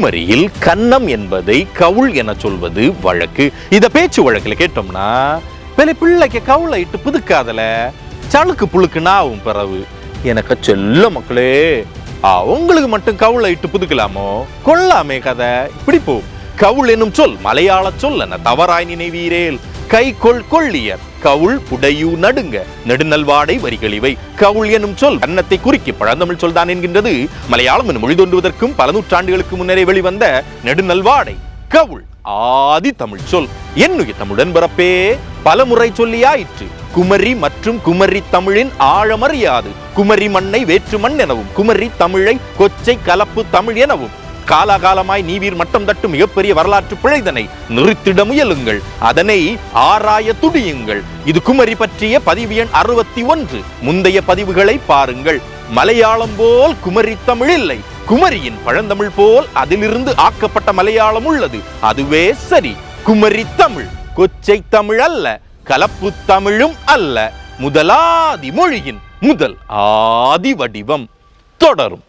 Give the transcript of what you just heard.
குமரியில் கன்னம் என்பதை கவுள் என சொல்வது வழக்கு. இத பேச்சு வழக்குல கேட்டோம்னா பெரிய பிள்ளைக்கு கவுளை இட்டு புதுக்காதல. சளுக்கு புழுக்குன்னா ஆகும் பிறவு. எனக்கு செல்ல மக்களே அவங்களுக்கு மட்டும் கவுளை இட்டு புதுக்கலாமோ? கொள்ளாமே கதை. இப்படி போ. கவுள் எனும் சொல் மலையாள சொல் என தவறாய் நினைவீரேல். கை கொள் கொள்ளியர் கவுள் புடையூ நடுங்க நெடுநல்வாடை வரிகள் இவை கவுள் எனும் சொல் அன்னத்தை குறிக்கி பழந்தமிழ் சொல் தான் என்கின்றது. மலையாளம் என மொழி தோன்றுவதற்கும் பல நூற்றாண்டுகளுக்கு முன்னரே வெளிவந்த நெடுநல்வாடை கவுள் ஆதி தமிழ் சொல். என்னுய தமிழன் பிறப்பே பல முறை சொல்லியாயிற்று. குமரி மற்றும் குமரி தமிழின் ஆழமறியாது. குமரி மண்ணை வேற்று மண் எனவும் குமரி தமிழை கொச்சை கலப்பு தமிழ் எனவும். காலாகாலமாய் நீவீர் மட்டம் தட்டும் மிகப்பெரிய வரலாற்று பிழைதனை நிறுத்திட முயலுங்கள். அதனை ஆராய துடியுங்கள். இது குமரி பற்றிய பதிவு எண் அறுபத்தி ஒன்று. முந்தைய பதிவுகளை பாருங்கள். மலையாளம் போல் குமரி தமிழ் இல்லை. குமரியின் பழந்தமிழ் போல் அதிலிருந்து ஆக்கப்பட்ட மலையாளம் உள்ளது. அதுவே சரி. குமரி தமிழ். கொச்சை தமிழ் அல்ல. கலப்பு தமிழும் அல்ல. முதலாதி மொழியின் முதல் ஆதி வடிவம். தொடரும்.